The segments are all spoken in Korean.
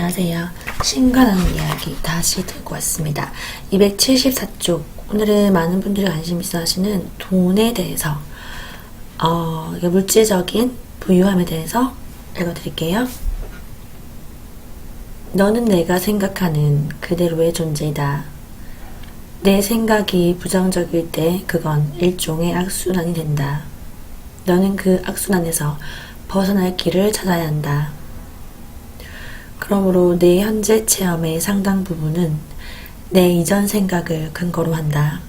안녕하세요. 신관하는 이야기 다시 들고 왔습니다. 274쪽. 오늘은 많은 분들이 관심 있어 하시는 돈에 대해서, 어, 물질적인 부유함에 대해서 읽어드릴게요. 너는 내가 생각하는 그대로의 존재이다. 내 생각이 부정적일 때 그건 일종의 악순환이 된다. 너는 그 악순환에서 벗어날 길을 찾아야 한다. 그러므로 내 현재 체험의 상당 부분은 내 이전 생각을 근거로 한다.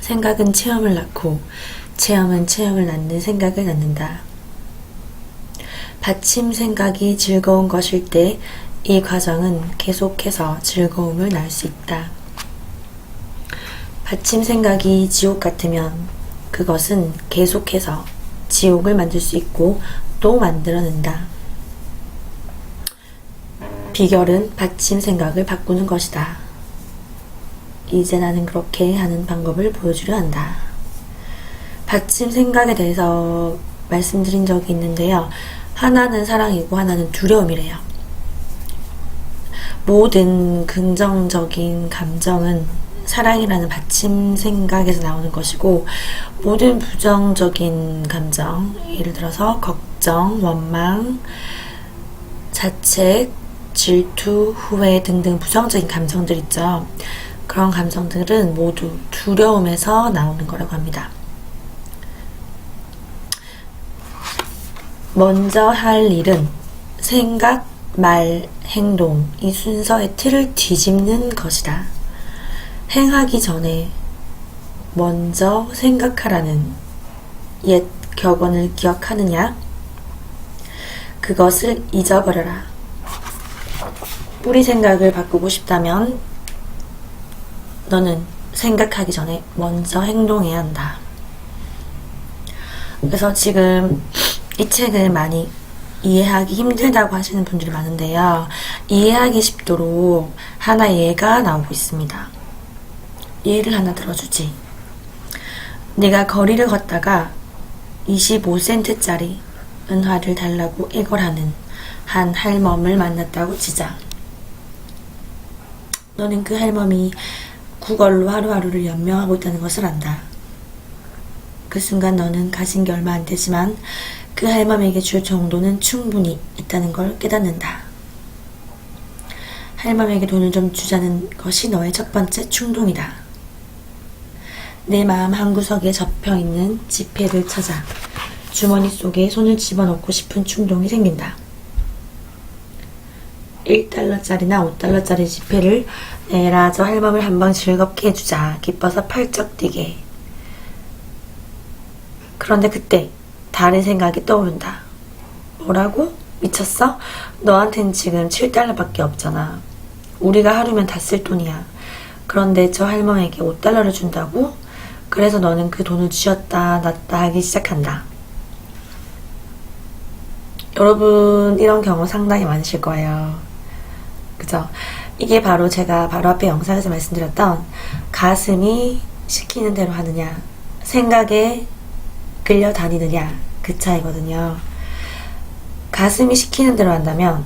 생각은 체험을 낳고 체험은 체험을 낳는 생각을 낳는다. 받침 생각이 즐거운 것일 때 이 과정은 계속해서 즐거움을 낳을 수 있다. 받침 생각이 지옥 같으면 그것은 계속해서 지옥을 만들 수 있고 또 만들어낸다. 비결은 받침 생각을 바꾸는 것이다. 이제 나는 그렇게 하는 방법을 보여주려 한다. 받침 생각에 대해서 말씀드린 적이 있는데요. 하나는 사랑이고 하나는 두려움이래요. 모든 긍정적인 감정은 사랑이라는 받침 생각에서 나오는 것이고 모든 부정적인 감정 예를 들어서 걱정, 원망, 자책, 질투, 후회 등등 부정적인 감정들 있죠. 그런 감정들은 모두 두려움에서 나오는 거라고 합니다. 먼저 할 일은 생각, 말, 행동 이 순서의 틀을 뒤집는 것이다. 행하기 전에 먼저 생각하라는 옛 격언을 기억하느냐? 그것을 잊어버려라. 뿌리 생각을 바꾸고 싶다면 너는 생각하기 전에 먼저 행동해야 한다. 그래서 지금 이 책을 많이 이해하기 힘들다고 하시는 분들이 많은데요. 이해하기 쉽도록 하나의 예가 나오고 있습니다. 예를 하나 들어주지. 내가 거리를 걷다가 25센트짜리 은화를 달라고 애걸하는 한 할멈을 만났다고 치자. 너는 그 할멈이 구걸로 하루하루를 연명하고 있다는 것을 안다. 그 순간 너는 가진 게 얼마 안 되지만 그 할멈에게 줄 정도는 충분히 있다는 걸 깨닫는다. 할멈에게 돈을 좀 주자는 것이 너의 첫 번째 충동이다. 내 마음 한 구석에 접혀 있는 지폐를 찾아 주머니 속에 손을 집어넣고 싶은 충동이 생긴다. 1달러짜리나 5달러짜리 지폐를 내라 저 할멈을 한번 즐겁게 해주자. 기뻐서 펄쩍 뛰게. 그런데 그때 다른 생각이 떠오른다. 뭐라고? 미쳤어? 너한텐 지금 7달러밖에 없잖아. 우리가 하루면 다 쓸 돈이야. 그런데 저 할멈에게 5달러를 준다고? 그래서 너는 그 돈을 쥐었다 놨다 하기 시작한다. 여러분 이런 경우 상당히 많으실 거예요. 그죠? 이게 바로 제가 바로 앞에 영상에서 말씀드렸던 가슴이 시키는 대로 하느냐 생각에 끌려다니느냐 그 차이거든요. 가슴이 시키는 대로 한다면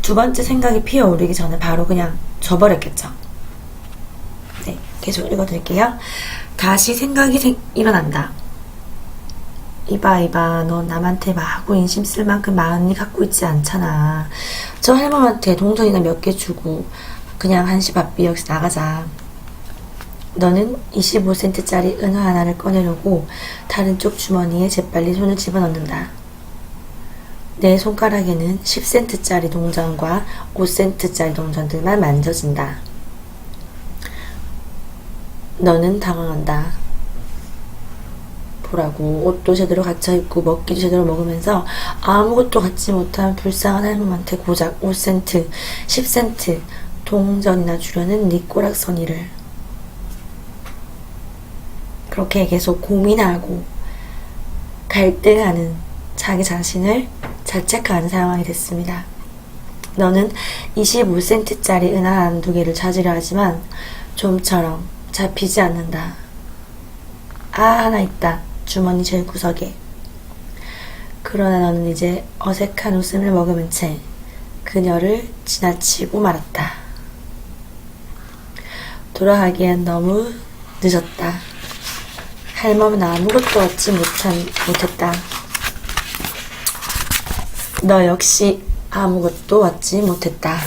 두 번째 생각이 피어오르기 전에 바로 그냥 줘버렸겠죠. 네, 계속 읽어드릴게요. 다시 생각이 생- 일어난다. 이봐 이봐 너 남한테 마구 인심 쓸 만큼 마음이 갖고 있지 않잖아. 저 할멈한테 동전이나 몇 개 주고 그냥 한시 밥비 여기서 나가자. 너는 25센트짜리 은화 하나를 꺼내려고 다른 쪽 주머니에 재빨리 손을 집어넣는다. 내 손가락에는 10센트짜리 동전과 5센트짜리 동전들만 만져진다. 너는 당황한다 보라고 옷도 제대로 갖춰 입고 먹기도 제대로 먹으면서 아무것도 갖지 못한 불쌍한 할멈한테 고작 5센트, 10센트 동전이나 주려는 네 꼬락서니를 그렇게 계속 고민하고 갈등하는 자기 자신을 자책하는 상황이 됐습니다. 너는 25센트짜리 은하 한두 개를 찾으려 하지만 좀처럼 잡히지 않는다. 아, 하나 있다. 주머니 제일 구석에. 그러나 너는 이제 어색한 웃음을 머금은 채 그녀를 지나치고 말았다. 돌아가기엔 너무 늦었다. 할멈은 아무것도 얻지 못한, 못했다. 너 역시 아무것도 얻지 못했다.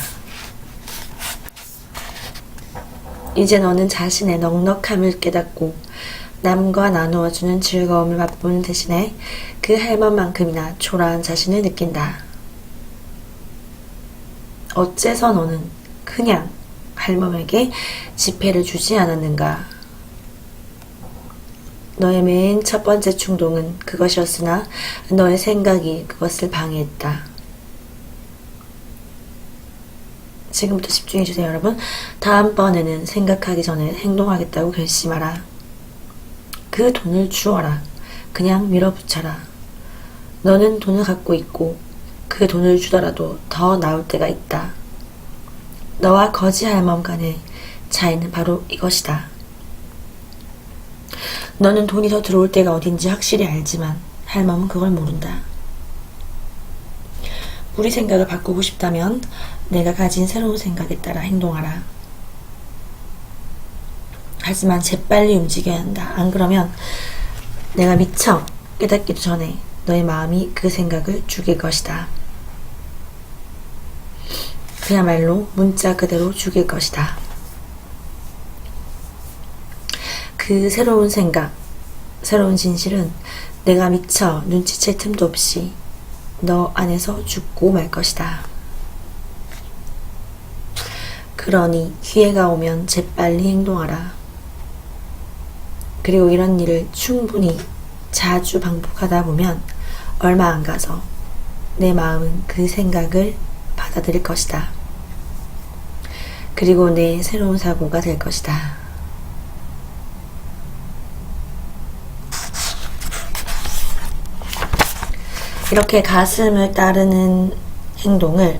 이제 너는 자신의 넉넉함을 깨닫고 남과 나누어주는 즐거움을 맛보는 대신에 그 할멈만큼이나 초라한 자신을 느낀다. 어째서 너는 그냥 할멈에게 지폐를 주지 않았는가? 너의 맨 첫 번째 충동은 그것이었으나 너의 생각이 그것을 방해했다. 지금부터 집중해주세요, 여러분. 다음번에는 생각하기 전에 행동하겠다고 결심하라. 그 돈을 주어라. 그냥 밀어붙여라. 너는 돈을 갖고 있고 그 돈을 주더라도 더 나올 때가 있다. 너와 거지 할멈 간의 차이는 바로 이것이다. 너는 돈이 더 들어올 때가 어딘지 확실히 알지만 할멈은 그걸 모른다. 우리 생각을 바꾸고 싶다면 내가 가진 새로운 생각에 따라 행동하라. 하지만 재빨리 움직여야 한다. 안 그러면 내가 미처 깨닫기도 전에 너의 마음이 그 생각을 죽일 것이다. 그야말로 문자 그대로 죽일 것이다. 그 새로운 생각, 새로운 진실은 내가 미처 눈치챌 틈도 없이 너 안에서 죽고 말 것이다. 그러니 기회가 오면 재빨리 행동하라. 그리고 이런 일을 충분히 자주 반복하다 보면 얼마 안 가서 내 마음은 그 생각을 받아들일 것이다. 그리고 내 새로운 사고가 될 것이다. 이렇게 가슴을 따르는 행동을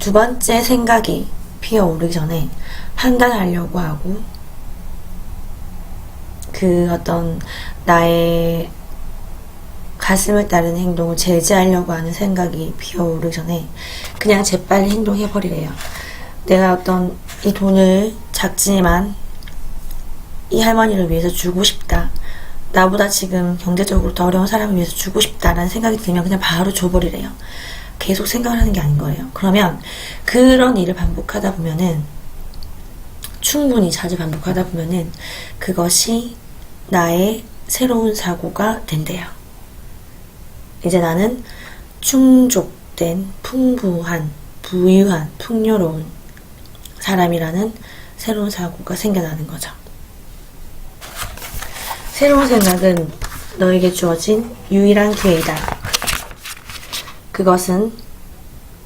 두 번째 생각이 피어오르기 전에 판단하려고 하고 그 어떤 나의 가슴을 따르는 행동을 제지하려고 하는 생각이 피어오르기 전에 그냥 재빨리 행동해버리래요. 내가 어떤 이 돈을 작지만 이 할머니를 위해서 주고 싶다. 나보다 지금 경제적으로 더 어려운 사람을 위해서 주고 싶다라는 생각이 들면 그냥 바로 줘버리래요. 계속 생각을 하는 게 아닌 거예요. 그러면 그런 일을 반복하다 보면은 충분히 자주 반복하다 보면은 그것이 나의 새로운 사고가 된대요. 이제 나는 충족된, 풍부한, 부유한, 풍요로운 사람이라는 새로운 사고가 생겨나는 거죠. 새로운 생각은 너에게 주어진 유일한 기회이다. 그것은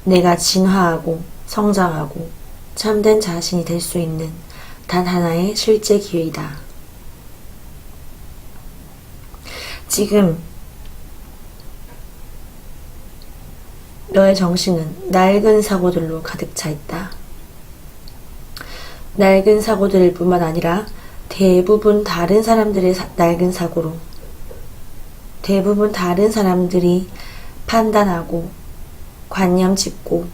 내가 진화하고 성장하고 참된 자신이 될 수 있는 단 하나의 실제 기회이다. 지금 너의 정신은 낡은 사고들로 가득 차 있다. 낡은 사고들 뿐만 아니라 대부분 다른 사람들의 사- 낡은 사고로 대부분 다른 사람들이 판단하고 관념 짓고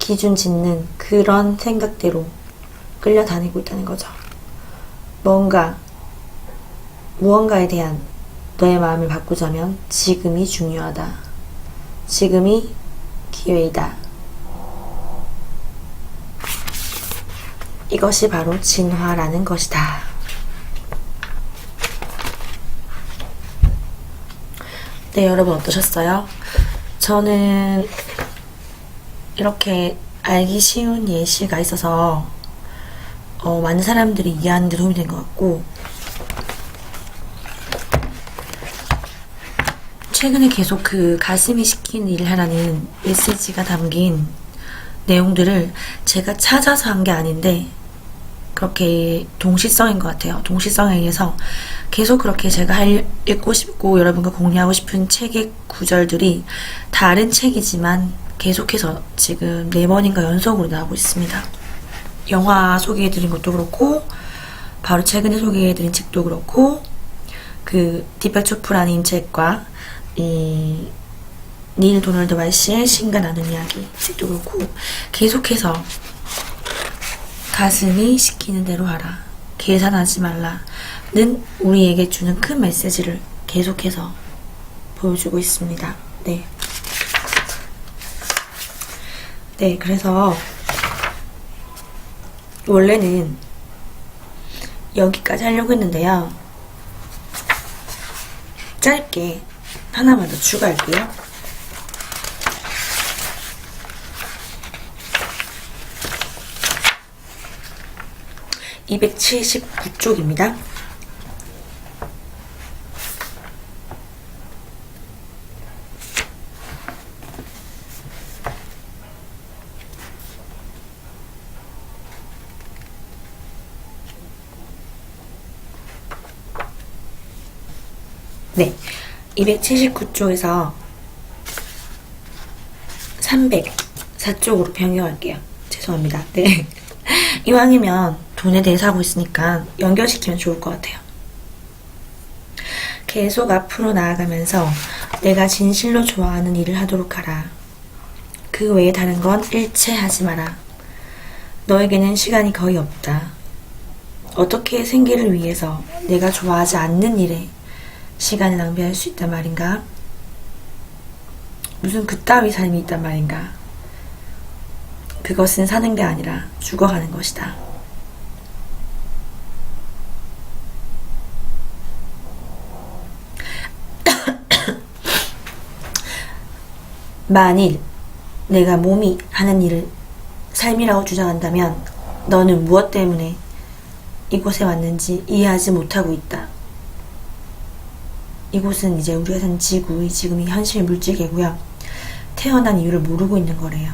기준 짓는 그런 생각대로 끌려다니고 있다는 거죠. 뭔가 무언가에 대한 너의 마음을 바꾸자면 지금이 중요하다. 지금이 기회이다. 이것이 바로 진화라는 것이다. 네, 여러분 어떠셨어요? 저는 이렇게 알기 쉬운 예시가 있어서 어, 많은 사람들이 이해하는 데 도움이 된 것 같고 최근에 계속 그 가슴이 시킨 일을 하라는 메시지가 담긴 내용들을 제가 찾아서 한 게 아닌데 그렇게 동시성인 것 같아요. 동시성에 의해서 계속 그렇게 제가 할, 읽고 싶고 여러분과 공유하고 싶은 책의 구절들이 다른 책이지만 계속해서 지금 네 번인가 연속으로 나오고 있습니다. 영화 소개해드린 것도 그렇고 바로 최근에 소개해드린 책도 그렇고 그 디페 초프라는 책과 이 닐 도널드 말씨의 신과 나눈 이야기 책도 그렇고 계속해서 가슴이 시키는 대로 하라. 계산하지 말라는 우리에게 주는 큰 메시지를 계속해서 보여주고 있습니다. 네. 네, 그래서 원래는 여기까지 하려고 했는데요. 짧게 하나만 더 추가할게요. (279쪽입니다) 네. 279쪽에서 304쪽으로 변경할게요. 죄송합니다. 네. 이왕이면 돈에 대해서 하고 있으니까 연결시키면 좋을 것 같아요. 계속 앞으로 나아가면서 내가 진실로 좋아하는 일을 하도록 하라. 그 외에 다른 건 일체 하지 마라. 너에게는 시간이 거의 없다. 어떻게 생계를 위해서 내가 좋아하지 않는 일에 시간을 낭비할 수 있단 말인가? 무슨 그따위 삶이 있단 말인가? 그것은 사는 게 아니라 죽어가는 것이다. 만일 내가 몸이 하는 일을 삶이라고 주장한다면 너는 무엇 때문에 이곳에 왔는지 이해하지 못하고 있다. 이곳은 이제 우리가 사는 지구, 지금 이 현실 물질계고요. 태어난 이유를 모르고 있는 거래요.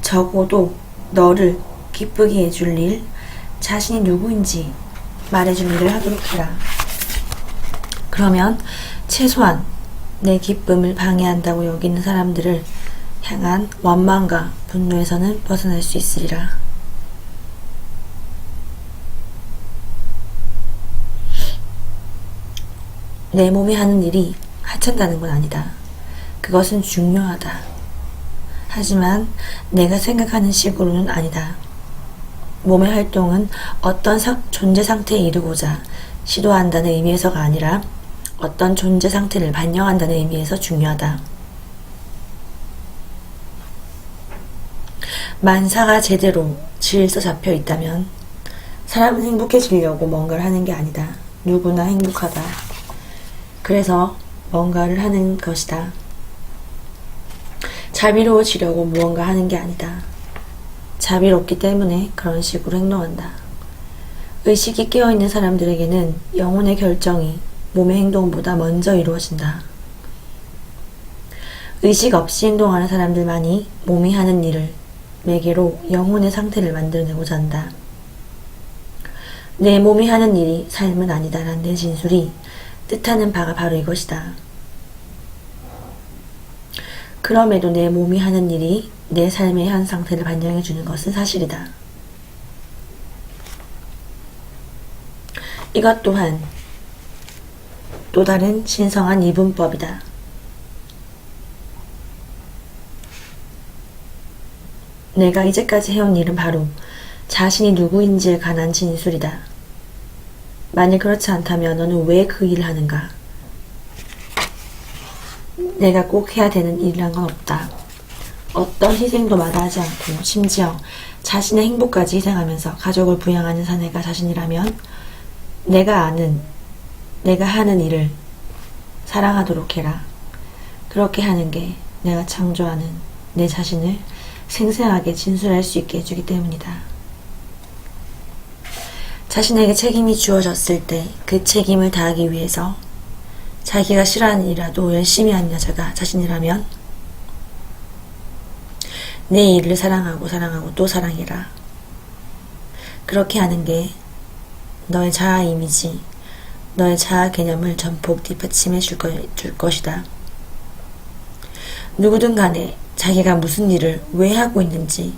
적어도 너를 기쁘게 해줄 일, 자신이 누구인지 말해줄 일을 하도록 해라. 그러면 최소한 내 기쁨을 방해한다고 여기는 사람들을 향한 원망과 분노에서는 벗어날 수 있으리라. 내 몸이 하는 일이 하찮다는 건 아니다. 그것은 중요하다. 하지만 내가 생각하는 식으로는 아니다. 몸의 활동은 어떤 사, 존재 상태에 이르고자 시도한다는 의미에서가 아니라 어떤 존재 상태를 반영한다는 의미에서 중요하다. 만사가 제대로 질서 잡혀 있다면 사람은 행복해지려고 뭔가를 하는 게 아니다. 누구나 행복하다. 그래서 뭔가를 하는 것이다. 자비로워지려고 무언가 하는 게 아니다. 자비롭기 때문에 그런 식으로 행동한다. 의식이 깨어있는 사람들에게는 영혼의 결정이 몸의 행동보다 먼저 이루어진다. 의식 없이 행동하는 사람들만이 몸이 하는 일을 매개로 영혼의 상태를 만들어내고자 한다. 내 몸이 하는 일이 삶은 아니다라는 내 진술이 뜻하는 바가 바로 이것이다. 그럼에도 내 몸이 하는 일이 내 삶의 현 상태를 반영해 주는 것은 사실이다. 이것 또한 또 다른 신성한 이분법이다. 내가 이제까지 해온 일은 바로 자신이 누구인지에 관한 진술이다. 만일 그렇지 않다면 너는 왜 그 일을 하는가? 내가 꼭 해야 되는 일이란 건 없다. 어떤 희생도 마다하지 않고 심지어 자신의 행복까지 희생하면서 가족을 부양하는 사내가 자신이라면 내가 아는 내가 하는 일을 사랑하도록 해라. 그렇게 하는 게 내가 창조하는 내 자신을 생생하게 진술할 수 있게 해주기 때문이다. 자신에게 책임이 주어졌을 때 그 책임을 다하기 위해서 자기가 싫어하는 일이라도 열심히 하는 여자가 자신이라면 내 일을 사랑하고 사랑하고 또 사랑해라. 그렇게 하는 게 너의 자아 이미지, 너의 자아 개념을 전폭 뒷받침해 줄, 거, 줄 것이다. 누구든 간에 자기가 무슨 일을 왜 하고 있는지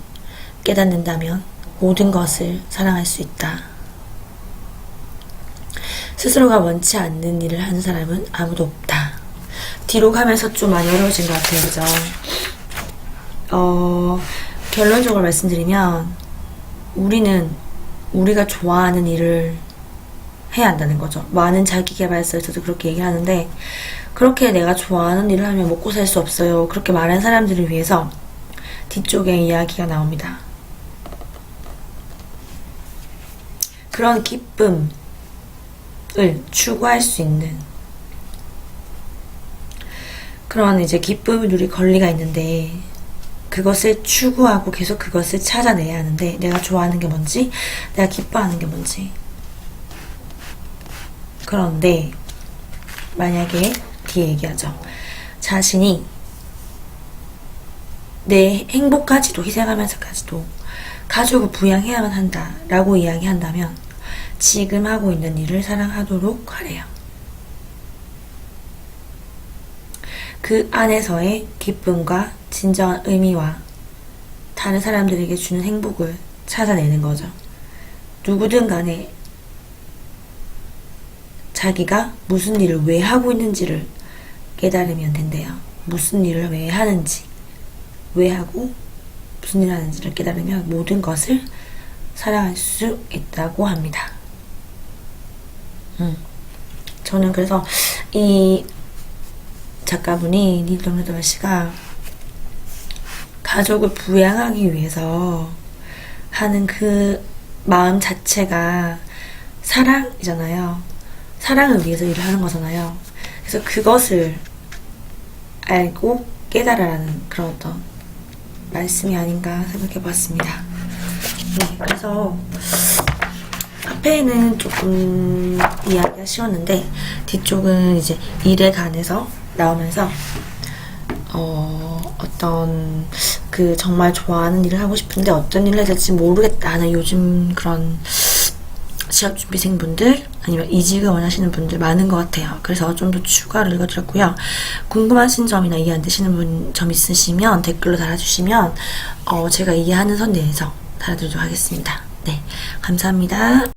깨닫는다면 모든 것을 사랑할 수 있다. 스스로가 원치 않는 일을 하는 사람은 아무도 없다. 뒤로 가면서 좀 많이 어려워진 것 같아요. 그죠? 어, 결론적으로 말씀드리면, 우리는 우리가 좋아하는 일을 해야 한다는 거죠. 많은 자기 개발서에서도 그렇게 얘기하는데, 그렇게 내가 좋아하는 일을 하면 먹고 살 수 없어요. 그렇게 말하는 사람들을 위해서 뒤쪽에 이야기가 나옵니다. 그런 기쁨을 추구할 수 있는. 그런 이제 기쁨을 누릴 권리가 있는데 그것을 추구하고 계속 그것을 찾아내야 하는데 내가 좋아하는 게 뭔지 내가 기뻐하는 게 뭔지. 그런데 만약에 뒤에 얘기하죠. 자신이 내 행복까지도 희생하면서까지도 가족을 부양해야만 한다 라고 이야기한다면 지금 하고 있는 일을 사랑하도록 하래요. 그 안에서의 기쁨과 진정한 의미와 다른 사람들에게 주는 행복을 찾아내는 거죠. 누구든 간에 자기가 무슨 일을 왜 하고 있는지를 깨달으면 된대요. 무슨 일을 왜 하는지, 왜 하고 무슨 일을 하는지를 깨달으면 모든 것을 사랑할 수 있다고 합니다. 음. 저는 그래서 이 작가분이 닐동르더 씨가 가족을 부양하기 위해서 하는 그 마음 자체가 사랑이잖아요. 사랑을 위해서 일을 하는 거잖아요. 그래서 그것을 알고 깨달아라는 그런 어떤 말씀이 아닌가 생각해 봤습니다. 네, 그래서 앞에는 조금 이야기가 쉬웠는데 뒤쪽은 이제 일에 관해서 나오면서 어, 어떤 그 정말 좋아하는 일을 하고 싶은데 어떤 일을 해야 될지 모르겠다는 요즘 그런 시합 준비생 분들 아니면 이직을 원하시는 분들 많은 것 같아요. 그래서 좀 더 추가를 읽어드렸고요. 궁금하신 점이나 이해 안 되시는 분 점 있으시면 댓글로 달아주시면 어, 제가 이해하는 선 내에서 달아드리도록 하겠습니다. 네, 감사합니다.